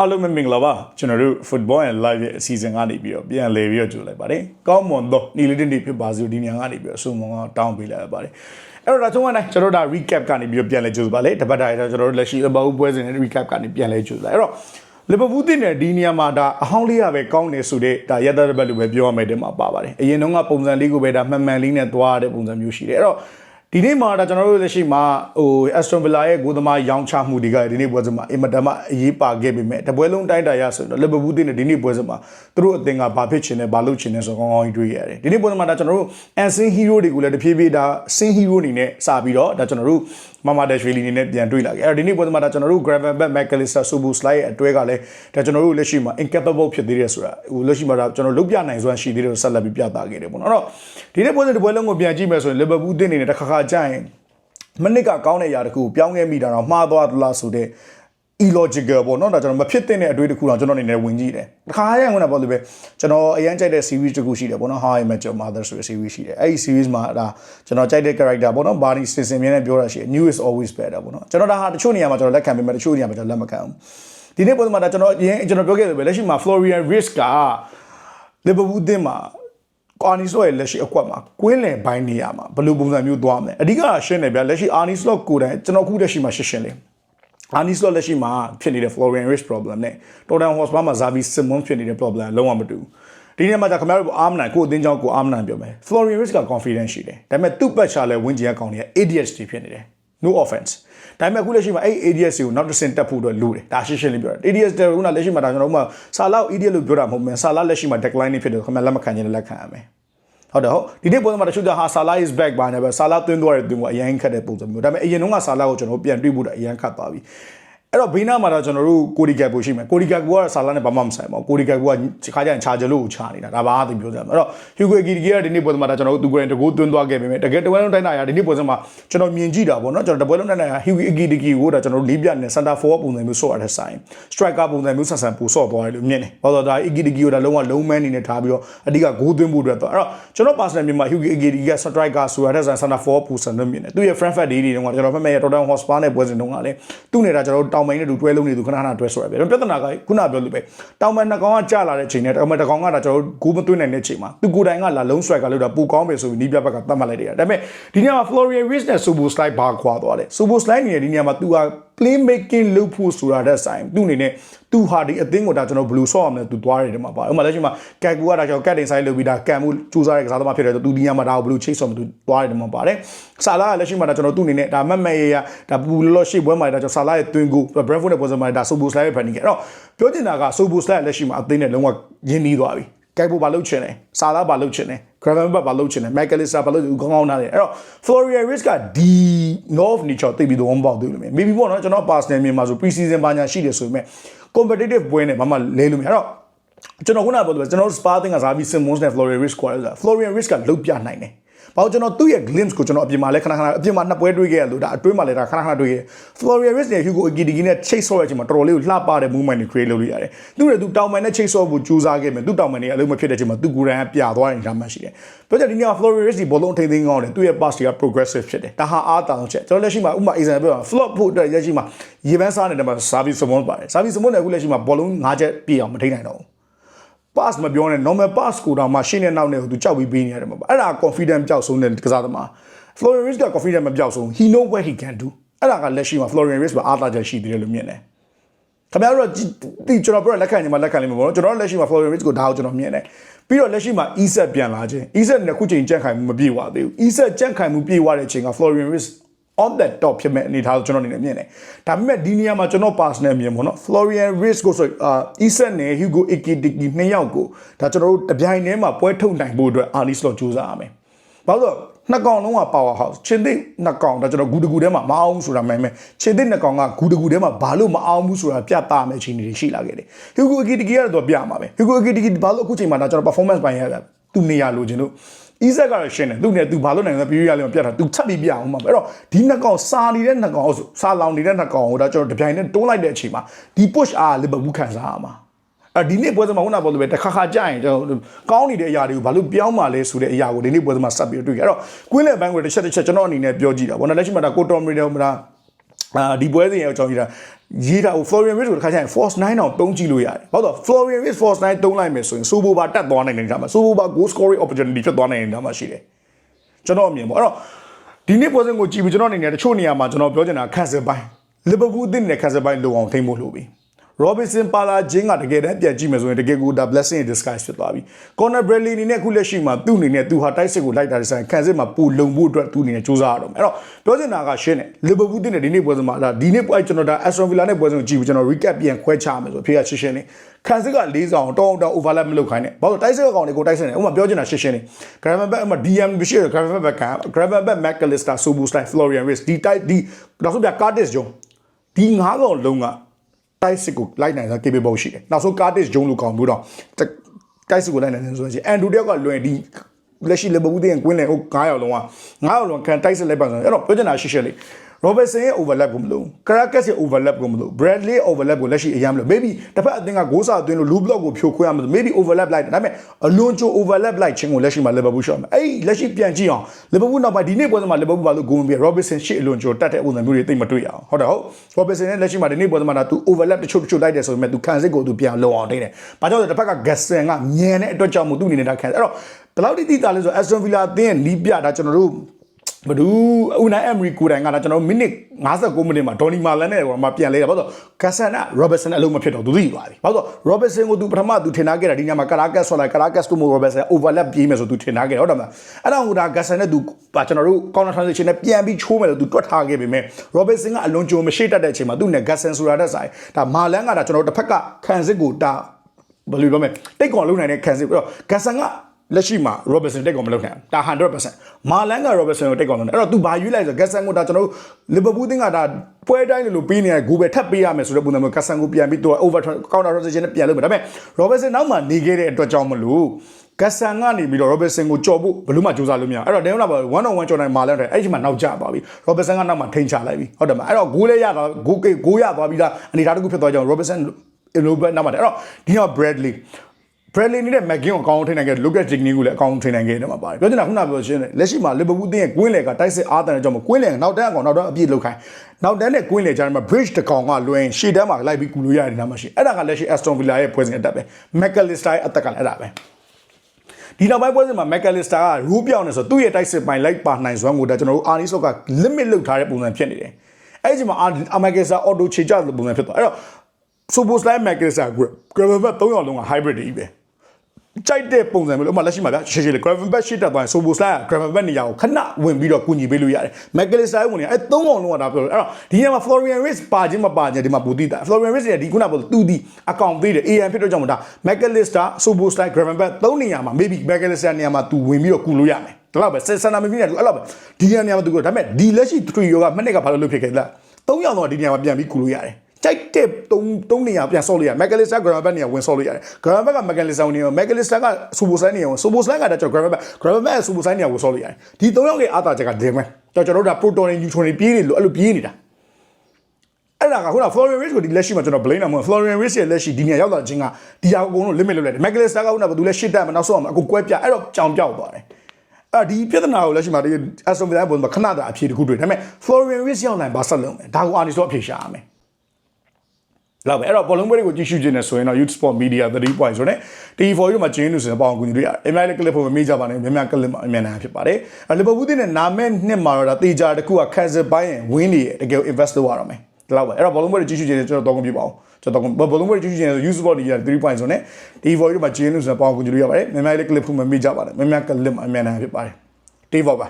အားလုံးပဲမင်္ဂလာပါကျွန်တော်တို့ football and live ရဲ့အစီအစဉ်ကနေပြီးတော့ပြန်လည်ပြီးတော့ကြိုလိုက်ပါတယ်ကောင်းမွန်သောနေ့လေးတစ်နေ့ဖြစ်ပါစေဒီညကနေပြီးတော့ဆုမွန်ကတောင်းပေးလိုက်ရပါတယ်အဲ့တော့ဒါဆုံးကနေကျွန်တော်တို့ဒါ recap ကနေပြီးတော့ပြန်လဲကြိုပါလေတပတ်တိုင်းတော့ကျွန်တော်တို့လက်ရှိအဘောပွဲစဉ်နဲ့ recap ကနေပြန်လဲကြိုလိုက်အဲ့တော့လီဗာပူးတင်တဲ့ဒီနေရာမှာဒါအဟောင်းလေးရပဲကောင်းနေဆိုတဲ့ဒါရက်သားတစ်ပတ်လိုပဲပြောရမယ်တဲ့မှာပါပါတယ်အရင်တုန်းကပုံစံလေးကိုပဲဒါမှန်မှန်လေးနဲ့သွားရတဲ့ပုံစံမျိုးရှိတယ်အဲ့တော့ ဒီနေ့မှာဒါကျွန်တော်တို့လက်ရှိမှာဟို Aston Villa ရဲ့ဂိုးသမားရောင်းချမှုတွေကဒီနေ့ပွဲစဉ်မှာအင်မတန်မှအရေးပါခဲ့ပေမဲ့တပွဲလုံးတိုင်းတာရဆိုတော့ Liverpool တင်တဲ့ဒီနေ့ပွဲစဉ်မှာသူတို့အသင်းကဘာဖြစ်ချင်လဲဘာလုပ်ချင်လဲဆိုတော့ကောင်းကောင်းကြီးတွေးရတယ်ဒီနေ့ပွဲစဉ်မှာဒါကျွန်တော်တို့ Unseen Hero တွေကိုလည်းတဖြည်းဖြည်းဒါ Sin Hero အနေနဲ့စပြီးတော့ဒါကျွန်တော်တို့ မမဒက်ရွှေလီအနေနဲ့ပြန်တွေ့လာခဲ့အဲ့တော့ဒီနေ့ပွဲစဉ်မှာဒါကျွန်တော်တို့ Gravenberch McAllister Subu Slide ရဲ့အတွဲကလည်းဒါကျွန်တော်တို့လက်ရှိမှာ incapable ဖြစ်သေးတယ်ဆိုတာဟိုလက်ရှိမှာဒါကျွန်တော်လုတ်ပြနိုင်စွမ်းရှိသေးတယ်ဆက်လက်ပြီးပြသခဲ့တယ်ပေါ့နော်အဲ့တော့ဒီနေ့ပွဲစဉ်ဒီပွဲလုံးကိုပြန်ကြည့်မယ်ဆိုရင် Liverpool တင်နေတဲ့တစ်ခါခါကြာရင်မနစ်ကကောင်းတဲ့ຢာတစ်ခုကိုပြောင်းခဲ့မိတာတော့မှားသွားသလားဆိုတဲ့ illogical ပေါ့နော်ဒါကျွန်တော်မဖြစ်တဲ့အတွေ့အတစ်ခုတော့ကျွန်တော်အနေနဲ့ဝင်ကြည့်တယ်။တစ်ခါရရင်ဝင်တာပေါ့လေပဲကျွန်တော်အရင်ကြိုက်တဲ့ series တစ်ခုရှိတယ်ပေါ့နော် How I Met Your Mother ဆိုတဲ့ series ရှိတယ်။အဲ့ဒီ series မှာဒါကျွန်တော်ကြိုက်တဲ့ character ပေါ့နော် Barney Stinson မြင်နေပြောတာရှိတယ် new is always better ပေါ့နော်ကျွန်တော်ဒါဟာတချို့နေရာမှာကျွန်တော်လက်ခံပေးမယ်တချို့နေရာမှာကျွန်တော်လက်မခံဘူး။ဒီနေ့ပုံစံမှာဒါကျွန်တော်အရင်ကျွန်တော်ပြောခဲ့တယ်ပဲလက်ရှိမှာ Florian Risk က Liverpool အသင်းမှာအာနီစလော့ရဲ့လက်ရှိအကွက်မှာကွင်းလယ်ပိုင်းနေရာမှာဘယ်လိုပုံစံမျိုးသွားမလဲအဓိကရှင်းတယ်ဗျာလက်ရှိအာနီစလော့ကိုယ်တိုင်ကျွန်တော်ခုလက်ရှိမှာရှင်းရှင်းလေး အာနီစလော့လက်ရှိမှာဖြစ်နေတဲ့ Florian Rich problem နဲ့ Tottenham Hotspur မှာ Xavi Simons ဖြစ်နေတဲ့ problem လုံးဝမတူဘူးဒီနေ့မှာじゃခင်ဗျားတို့အားမနိုင်ကိုယ်အတင်းကြောင်းကိုအားမနိုင်ပြောမယ် Florian Rich က confidence ရှိတယ်ဒါပေမဲ့သူ့ပတ်ချလဲဝင်းကျင်အကောင်တွေက ADS တွေဖြစ်နေတယ် no offense ဒါပေမဲ့အခုလက်ရှိမှာအဲ့ ADS ကိုနောက်တစ်ဆင့်တက်ဖို့တော့လိုတယ်ဒါရှင်းရှင်းလေးပြောတယ် ADS တဲ့ခုနလက်ရှိမှာဒါကျွန်တော်တို့မှဆာလာ ADS လို့ပြောတာမဟုတ်ဘူးဆာလာလက်ရှိမှာ decline နေဖြစ်တယ်ခင်ဗျာလက်မခံခြင်းနဲ့လက်ခံရမယ် ဟုတ်တယ်ဟုတ်ဒီနေ့ပုံစံမှာတချို့ကဟာဆာလာ is back ပါနေပဲဆာလာသွင်းသွားတဲ့သွင်းကအရင်ခက်တဲ့ပုံစံမျိုးဒါပေမဲ့အရင်တုန်းကဆာလာကိုကျွန်တော်ပြန်တွေ့ဖို့အရင်ခတ်သွားပြီ အဲ့တော့ဘေးနားမှာတော့ကျွန်တော်တို့ကိုရီကက်ပိုရှိမယ်ကိုရီကက်ကိုကဆာလာနဲ့ဘာမှမဆိုင်ပါဘူးကိုရီကက်ကိုကခါကျရင်ချာဂျလို့ကိုချနေတာဒါဘာသူပြောကြမှာအဲ့တော့ဟျူဂွေဂီဒီကဒီနေ့ပွဲမှာဒါကျွန်တော်တို့သူကိုရင်တကူသွင်းသွားခဲ့ပေမဲ့တကယ်တပွဲလုံးတိုင်းတာရဒီနေ့ပွဲမှာကျွန်တော်မြင်ကြည့်တာပေါ့နော်ကျွန်တော်တပွဲလုံးတိုင်းတာရဟျူဂွေဂီဒီကီကိုဒါကျွန်တော်တို့လေးပြနဲ့စန်တာ4ပုံစံမျိုးဆော့ရတဲ့ဆိုင်စထရိုက်ကာပုံစံမျိုးဆန်ဆန်ပူဆော့သွားတယ်လို့မြင်တယ်ဘာလို့လဲဒါအီဂီဒီကီကိုဒါလုံးဝလုံးမန်းနေနဲ့ထားပြီးတော့အဓိကဂိုးသွင်းဖို့အတွက်တော့အဲ့တော့ကျွန်တော် personal မြန်မာဟျူဂွေဂီဒီကစထရိုက်ကာဆိုရတဲ့ဆန်တာ4ပုံစံမျိုးမြင်တယ်သူရဲ့ Frankfurt ဒီဒီတုန်းကကျွန်တော်ဖက်မဲ့ရ Tottenham Hotspur နဲ့ပွဲစဉ်တုန်းကလည်းသူ့နေတာကျွန်တော်တို့တောင်ပိုင်းနဲ့တူတွဲလုံးနေသူခဏခဏတွဲဆိုရပဲပြဿနာကခုနပြောလို့ပဲတောင်ပိုင်းနှကောင်ကကြာလာတဲ့ချိန်နဲ့တောင်ပိုင်းတစ်ကောင်ကဒါကျွန်တော်တို့ဂိုးမသွင်းနိုင်တဲ့ချိန်မှာသူကိုယ်တိုင်ကလာလုံး strike ကလို့တာပူကောင်းပဲဆိုပြီးနီးပြဘက်ကတတ်မှတ်လိုက်တယ်ဒါပေမဲ့ဒီညမှာ Florian Rich နဲ့ Subo Slide ဘာခွာသွားလဲ Subo Slide နေတဲ့ဒီညမှာသူက play making လုပ်ဖို့ဆိုတာတဲ့ဆိုင်သူ့အနေနဲ့သူဟာဒီအသင်းကိုဒါကျွန်တော်ဘယ်လိုဆော့အောင်လဲသူသွားရတယ်ဒီမှာပါဥပမာလက်ရှိမှာကက်ကူကဒါကျွန်တော်ကတ်တင်ဆိုင်လုပ်ပြီးဒါကန်မှုစူးစမ်းတဲ့ကစားသမားဖြစ်တယ်သူဒီညမှာဒါကိုဘယ်လိုချိတ်ဆော့မသူသွားရတယ်ဒီမှာပါတယ်ဆာလာကလက်ရှိမှာဒါကျွန်တော်သူ့အနေနဲ့ဒါမတ်မက်ရရဒါပူလော့ရှိပွဲမှာဒါကျွန်တော်ဆာလာရဲ့တွင်းကို Brentford နဲ့ပွဲစဉ်မှာဒါ Subo Slide ရဲ့ဖန်နေခဲ့အဲ့တော့ပြောချင်တာက Subo Slide လက်ရှိမှာအသင်းနဲ့လုံးဝရင်းနှီးသွားပြီကဲဖို့ဘာလုပ်ချင်လဲဆာလာဘာလုပ်ချင် လဲ Gravenberch ဘာလုပ်ချင်လဲ McAllister ဘာလုပ်ကောင်းကောင်းနားတယ်အဲ့တော့ Florian Risk ကဒီ North Nature သိပြီးတော့ဝမ်းပေါက်သေးလို့မယ် maybe ပေါ့နော်ကျွန်တော် personal မြန်မာဆို pre-season ဘာညာရှိတယ်ဆိုပေမဲ့ competitive ပွဲနဲ့ဘာမှလဲလို့မရအဲ့တော့ကျွန်တော်ခုနကပြောလို့ကျွန်တော် Spa တင်ကစားပြီး Simmons နဲ့ Florian Risk ကွာလဲ Florian Risk ကလုတ်ပြနိုင်တယ် ဘာလို့ကျွန်တော်သူ့ရဲ့ glimpse ကိုကျွန်တော်အပြင်မှာလဲခဏခဏအပြင်မှာနှစ်ပွဲတွေ့ခဲ့ရလို့ဒါအတွင်းမှာလဲဒါခဏခဏတွေ့ခဲ့ Florian Risk နဲ့ Hugo Ekitike နဲ့ chase ဆော့ရချိန်မှာတော်တော်လေးကိုလှပတဲ့ movement တွေ create လုပ်လို့ရတယ်သူ့ရဲ့သူတောင်ပန်နဲ့ chase ဆော့ဖို့ကြိုးစားခဲ့မယ်သူ့တောင်ပန်တွေအလုံးမဖြစ်တဲ့ချိန်မှာသူကိုယ်တိုင်ကပြသွားရင်ဒါမှရှိတယ်ပြောကြဒီနေ့က Florian Risk ဒီဘောလုံးထိန်းသိမ်းကောင်းတယ်သူ့ရဲ့ pass တွေက progressive ဖြစ်တယ်ဒါဟာအားတောင်ချက်ကျွန်တော်လက်ရှိမှာဥပမာ example ပြော flop ဖို့အတွက်လက်ရှိမှာရေပန်းစားနေတဲ့မှာ service Simon ပါတယ် service Simon နဲ့အခုလက်ရှိမှာဘောလုံး၅ချက်ပြည့်အောင်မထိန်းနိုင်တော့ဘူး pass မပြောနဲ့ normal pass ကိုတော့မှရှင်းတဲ့နောက်နဲ့သူကြောက်ပြီးပေးနေရတယ်မှာပါအဲ့ဒါ confident ပျောက်ဆုံးတဲ့ကစားသမား Florian Risk က confident မပျောက်ဆုံး he know what he can do အဲ့ဒါကလက်ရှိမှာ Florian Risk မှာအားသာချက်ရှိသေးတယ်လို့မြင်တယ်ခင်ဗျားတို့ဒီကျွန်တော်ပြောလက်ခံနေမှာလက်ခံနေမှာပေါ့နော်ကျွန်တော်လက်ရှိမှာ Florian Risk ကိုဒါကိုကျွန်တော်မြင်တယ်ပြီးတော့လက်ရှိမှာ ESET ပြန်လာခြင်း ESET နဲ့ခုချိန်ကြက်ခိုင်မှုမပြေဝသေးဘူး ESET ကြက်ခိုင်မှုပြေဝတဲ့အချိန်က Florian Risk on that top ဖြစ်မဲ့အနေထားကိုကျွန်တော်အနေနဲ့မြင်တယ်။ဒါပေမဲ့ဒီနေရာမှာကျွန်တော် personal မြင်ပေါ့နော် Florian Risk ကိုဆိုအာ Isak နဲ့ Hugo Ekitike နှစ်ယောက်ကိုဒါကျွန်တော်တို့တပြိုင်တည်းမှာပွဲထုတ်နိုင်ဖို့အတွက် Arnis လို့ကြိုးစားရမယ်။ဘာလို့နှစ်ကောင်လုံးက power house ချင်းသိနှစ်ကောင်ဒါကျွန်တော်ဂူတဂူထဲမှာမအောင်ဆိုတာမှန်မယ်ချင်းသိနှစ်ကောင်ကဂူတဂူထဲမှာဘာလို့မအောင်ဘူးဆိုတာပြသမယ်ချင်းတွေရှိလာခဲ့တယ်။ Hugo Ekitike ကတော့ပြမှာပဲ။ Hugo Ekitike ဘာလို့အခုချိန်မှာဒါကျွန်တော် performance ပိုင်းရတာသူနေရလို့ချင်းတို့ အီဇက်ကတော့ရှင်းတယ်သူနဲ့သူဘာလို့နိုင်လဲပြေးရလေးမပြတ်တာသူချက်ပြီးပြအောင်မှာအဲ့တော့ဒီနှစ်ကောင်စာနေတဲ့နှစ်ကောင်ဆိုစာလောင်နေတဲ့နှစ်ကောင်ကိုဒါကျွန်တော်တပြိုင်နဲ့တွန်းလိုက်တဲ့အချိန်မှာဒီ push အားလီဗာပူးခံစားရမှာအဲဒီနေ့ပွဲစမှာခုနကပြောလို့ပဲတစ်ခါခါကြာရင်ကျွန်တော်ကောင်းနေတဲ့အရာတွေကိုဘာလို့ပြောင်းမှလဲဆိုတဲ့အရာကိုဒီနေ့ပွဲစမှာဆက်ပြီးတွေ့ကြအဲ့တော့ကွင်းလက်ဘန်းကိုတစ်ချက်တစ်ချက်ကျွန်တော်အနေနဲ့ပြောကြည့်တာဗောနော်လက်ရှိမှာဒါကိုတော်မီတယ်မှာ အာဒီပွဲစဉ်ရဲ့အကြောင်းကြီးတာရေးတာဟို Florian Wirtz ကိုတစ်ခါကျရင် Force 9တောင်တုံးကြည့်လို့ရတယ်။ဘာလို့လဲ Florian Wirtz Force 9တုံးလိုက်မယ်ဆိုရင် Sobo ဘာတက်သွားနိုင်တယ်ဒါမှ Sobo ဘာ goal scoring opportunity ဖြစ်သွားနိုင်တယ်ဒါမှရှိတယ်။ကျွန်တော်အမြင်ပေါ့အဲ့တော့ဒီနေ့ပွဲစဉ်ကိုကြည့်ပြီးကျွန်တော်အနေနဲ့တချို့နေရာမှာကျွန်တော်ပြောချင်တာခန့်စပိုင်းလီဗာပူးအသင်းနဲ့ခန့်စပိုင်းလုံအောင်ထိမ့်ဖို့လိုပြီ။ Robinson ပါလာခြင်းကတကယ်တမ်းပြန်ကြည့်မယ်ဆိုရင်တကယ်ကိုဒါ blessing in disguise ဖြစ်သွားပြီ။ Conor Bradley အနေနဲ့အခုလက်ရှိမှာသူ့အနေနဲ့သူဟာတိုက်စစ်ကိုလိုက်တာဒီဆိုင်ခံစစ်မှာပူလုံဖို့အတွက်သူ့အနေနဲ့စူးစမ်းရတော့မယ်။အဲ့တော့ပြောချင်တာကရှင်းတယ်။ Liverpool တင်းနဲ့ဒီနေ့ပွဲစဉ်မှာဒါဒီနေ့ပွဲကျွန်တော်ဒါ Aston Villa နဲ့ပွဲစဉ်ကိုကြည့်ပြီးကျွန်တော် recap ပြန်ခွဲချမယ်ဆိုအဖေကရှင်းရှင်းလေးခံစစ်က၄ဆောင်တောင်းတောင်း overlap မလုပ်ခိုင်းနဲ့။ဘာလို့တိုက်စစ်ကောင်တွေကိုတိုက်စစ်နေ။ဥပမာပြောချင်တာရှင်းရှင်းလေး Gravenberch အမ DM မရှိရ Gravenberch က Gravenberch McAllister Soboslai Florian Wirtz ဒီတိုက်ဒီတော့ဆိုပြ Curtis Jones ဒီငါးကောင်လုံးက တိုက်စစ်ကိုလိုက်နိုင်တာ capable ရှိတယ်။နောက်ဆုံး Curtis Jones လို့ကောင်းဘူးတော့တိုက်စစ်ကိုလိုက်နိုင်တယ်ဆိုရင်အန်ဒူတယောက်ကလွင်ဒီလက်ရှိလေဘဘူးတင်ကွင်းလေဟို9ယောက်လုံးက9ယောက်လုံးခံတိုက်စစ်လိုက်ပါဆိုအဲ့တော့ပြောချင်တာရှိရှိလေး Robertson ရဲ့ overlap ကိုမလို့ Caracas ရဲ့ overlap ကိုမလို့ Bradley overlap ကိုလက်ရှိအရင်မလို့ maybe တစ်ဖက်အသင်းကဂိုးစာသွင်းလို့ loop block ကိုဖြိုခွဲရမှာ maybe overlap လိုက်တယ်ဒါပေမဲ့အလွန်ကြို overlap လိုက်ခြင်းကိုလက်ရှိမှာ Liverpool ရှော့မယ်အဲ့လက်ရှိပြန်ကြည့်အောင် Liverpool နောက်ပိုင်းဒီနေ့ပွဲစဉ်မှာ Liverpool ဘာလို့ဂိုးမပြီး Robertson ရှေ့အလွန်ကြိုတက်တဲ့ပုံစံမျိုးတွေသိမတွေ့ရအောင်ဟုတ်တယ်ဟုတ် Robertson နဲ့လက်ရှိမှာဒီနေ့ပွဲစဉ်မှာဒါ तू overlap တချို့တချို့လိုက်တယ်ဆိုပေမဲ့ तू ခံစစ်ကို तू ပြန်လုံအောင်ထိတယ်ဘာကြောင့်လဲတစ်ဖက်က Gasson ကညံတဲ့အတွက်ကြောင့်မို့သူ့အနေနဲ့ဒါခံအဲ့တော့ဘယ်လောက်တိတိတာလဲဆို Aston Villa အသင်းရဲ့နီးပြဒါကျွန်တော်တို့ ဘဒူးဦးနိုင်အမရီကိုတိုင်ကကျွန်တော်မိနစ်59မိနစ်မှာဒေါ်နီမာလန်နဲ့ဟိုမှာပြန်လဲတာဘာလို့ကဆန်နာရောဘတ်ဆန်နဲ့အလုံးမဖြစ်တော့သူသိသွားပြီဘာလို့ရောဘတ်ဆန်ကိုသူပထမသူထင်ထားခဲ့တာဒီညမှာကာရာကတ်ဆော်လိုက်ကရာကတ်ကိုမိုရောဘတ်ဆန် overlap ပြေးမယ်ဆိုသူထင်ထားခဲ့တယ်ဟုတ်တယ်မလားအဲ့တော့ဟိုဒါကဆန်နဲ့သူပါကျွန်တော်တို့ counter transition နဲ့ပြန်ပြီးချိုးမယ်လို့သူတွက်ထားခဲ့ပေမဲ့ရောဘတ်ဆန်ကအလွန်ကြုံမရှိတတ်တဲ့အချိန်မှာသူနဲ့ကဆန်ဆိုတာတဲ့ဆိုင်ဒါမာလန်ကဒါကျွန်တော်တို့တစ်ဖက်ကခံစစ်ကိုဒါဘယ်လိုပြောမလဲတိတ်ကောင်လုံးနိုင်တဲ့ခံစစ်ပြီးတော့ကဆန်က လက်ရှိမှာ Robertson တက်ကောင်မလုပ်နိုင်ဘူးဒါ100%မာလန်က Robertson ကိုတက်ကောင်လုပ်နိုင်အဲ့တော့ तू ဘာရွေးလိုက်ဆို Gasson ကိုဒါကျွန်တော်တို့ Liverpool တင်းကဒါပွဲတိုင်းလို့ပေးနေရ Google ထပ်ပေးရမယ်ဆိုတဲ့ပုံစံမျိုး Gasson ကိုပြန်ပြီး तू over counter transition နဲ့ပြန်လုပ်မယ်ဒါပေမဲ့ Robertson နောက်မှနေခဲ့တဲ့အတွက်ကြောင့်မလို့ Gasson ကနေပြီးတော့ Robertson ကိုကြော်ဖို့ဘယ်လို့မှစူးစမ်းလို့မရအဲ့တော့ Daniel က1 on 1ကြော်နိုင်မာလန်တယ်အဲ့ဒီမှာနောက်ကျသွားပြီ Robertson ကနောက်မှထိန်ချလိုက်ပြီဟုတ်တယ်မအဲ့တော့ goal လေးရတာ goal ဂိုးရသွားပြီးသားအနေထားတစ်ခုဖြစ်သွားကြအောင် Robertson လိုပဲနောက်မှတယ်အဲ့တော့ဒီက Bradley Bradley နဲ့ McGinn ကိုအကောင်းထိနိုင်ခဲ့ Lucas Digne ကိုလည်းအကောင်းထိနိုင်ခဲ့တယ်မှာပါတယ်ပြောချင်တာခုနပြောရှင်းတယ်လက်ရှိမှာ Liverpool တင်းရဲ့ကွင်းလေကတိုက်စစ်အားတန်တဲ့ကြောင့်မကွင်းလေကနောက်တန်းအကောင်နောက်တန်းအပြည့်လောက်ခိုင်းနောက်တန်းနဲ့ကွင်းလေကြားမှာ bridge တကောင်ကလွင်ရှေ့တန်းမှာလိုက်ပြီးကူလို့ရတယ်နားမရှိအဲ့ဒါကလက်ရှိ Aston Villa ရဲ့ဖွဲ့စင်အတက်ပဲ McAllister ရဲ့အသက်ကလည်းအဲ့ဒါပဲဒီနောက်ပိုင်းပွဲစဉ်မှာ McAllister ကရူးပြောင်းနေဆိုသူ့ရဲ့တိုက်စစ်ပိုင်းလိုက်ပါနိုင်စွမ်းကိုဒါကျွန်တော်တို့ Arnie Slot က limit လောက်ထားတဲ့ပုံစံဖြစ်နေတယ်အဲ့ဒီမှာ McAllister auto ခြေကျတဲ့ပုံစံဖြစ်သွားအဲ့တော့ Soboslai McAllister က Gravenberch ၃ယောက်လုံးက hybrid တွေကြီးပဲ ကြိုက်တဲ့ပုံစံမျိုးလို့ဥပမာလက်ရှိမှာဗျာရှေ့ရှေ့လေး Gravenberch ရှေ့တက်သွားရင် Soboslai က Gravenberch နေရာကိုခဏဝင်ပြီးတော့ကူညီပေးလို့ရတယ် McAllister ဝင်နေအဲသုံးအောင်လုံးကဒါပြောလို့အဲ့တော့ဒီနေရာမှာ Florian Wirtz ပါခြင်းမပါခြင်းဒီမှာပူတိတာ Florian Wirtz ရဲ့ဒီခုနကပြောသူဒီအကောင့်သေးတယ် AM ဖြစ်တော့ကြောင့်မဒါ McAllister Soboslai Gravenberch သုံးနေရာမှာ maybe McAllister နေရာမှာသူဝင်ပြီးတော့ကူလို့ရမယ်ဒါတော့ပဲစန္ဒမင်းနဲ့သူအဲ့လောက်ပဲဒီနေရာမှာသူကဒါပေမဲ့ဒီလက်ရှိ3ယောကမနေ့ကဘာလို့လုပ်ဖြစ်ခဲ့လဲ၃ယောက်တော့ဒီနေရာမှာပြန်ပြီးကူလို့ရတယ် ကြိုက်တဲ့တုံးတုံးနေရပြန်ဆော့လို့ရမက်ကလစ်စတာဂရမ်ဘက်နေရဝင်ဆော့လို့ရတယ်ဂရမ်ဘက်ကမက်ကလစ်စတာနေရမက်ကလစ်စတာကစူပိုဆိုင်နေရဝင်စူပိုဆိုင်ကတည်းကဂရမ်ဘက်ဂရမ်ဘက်ကစူပိုဆိုင်နေရဝင်ဆော့လို့ရတယ်ဒီ၃ယောက်ရဲ့အားသာချက်ကဒီမဲ့တော့ကျွန်တော်တို့ဒါပရိုတိုနဲ့နျူထရွန်တွေပြေးနေလို့အဲ့လိုပြေးနေတာအဲ့ဒါကခုန Florian Wirtz ကိုဒီလက်ရှိမှာကျွန်တော် blame တာမဟုတ် Florian Wirtz ရဲ့လက်ရှိဒီနေရာရောက်တာချင်းကဒီဟာအကုန်လုံး limit လုပ်လိုက်တယ် McAllister ကခုနကသူလည်းရှစ်တက်မှာနောက်ဆုံးအောင်အကုန်ကွဲပြအဲ့တော့ကြောင်ပြောက်သွားတယ်အဲ့ဒီပြဿနာကိုလက်ရှိမှာဒီ Aston Villa ပုံမှာခဏတာအဖြေတစ်ခုတွေ့ဒါပေမဲ့ Florian Wirtz ရောက်နိုင်ဘာဆက်လုံးလဲဒါကိုအာနီဆိုအဖြေရှာရမယ် လောက်ပဲအဲ့တော့ဘောလုံးပွဲတွေကိုကြည့်ရှုခြင်းနဲ့ဆိုရင်တော့ Youth Sport Media 3 point ဆိုတဲ့ TV4 တို့မှာကျင်းလို့ဆိုရင်ပေါအောင်ကူညီလို့ရတယ်အများကြီး clip ဖို့မမေ့ကြပါနဲ့များများ clip မှာအမြန်နိုင်ဖြစ်ပါတယ်အဲ့လီဗာပူးတင်းနဲ့နာမည်နှစ်မှာတော့ဒါတေချာတစ်ခုကခက်စစ်ပိုင်းရင် win နေတကယ် invest လုပ်ရတော့မယ်ဒီလောက်ပဲအဲ့တော့ဘောလုံးပွဲတွေကြည့်ရှုခြင်းနဲ့ကျွန်တော်တော့ကုန်ပြပါအောင်ကျွန်တော်တော့ဘောလုံးပွဲတွေကြည့်ရှုခြင်းနဲ့ Youth Sport Media 3 point ဆိုတဲ့ TV4 တို့မှာကျင်းလို့ဆိုရင်ပေါအောင်ကူညီလို့ရပါတယ်များများလေး clip ဖို့မမေ့ကြပါနဲ့များများ clip မှာအမြန်နိုင်ဖြစ်ပါတယ် TV4 ပါ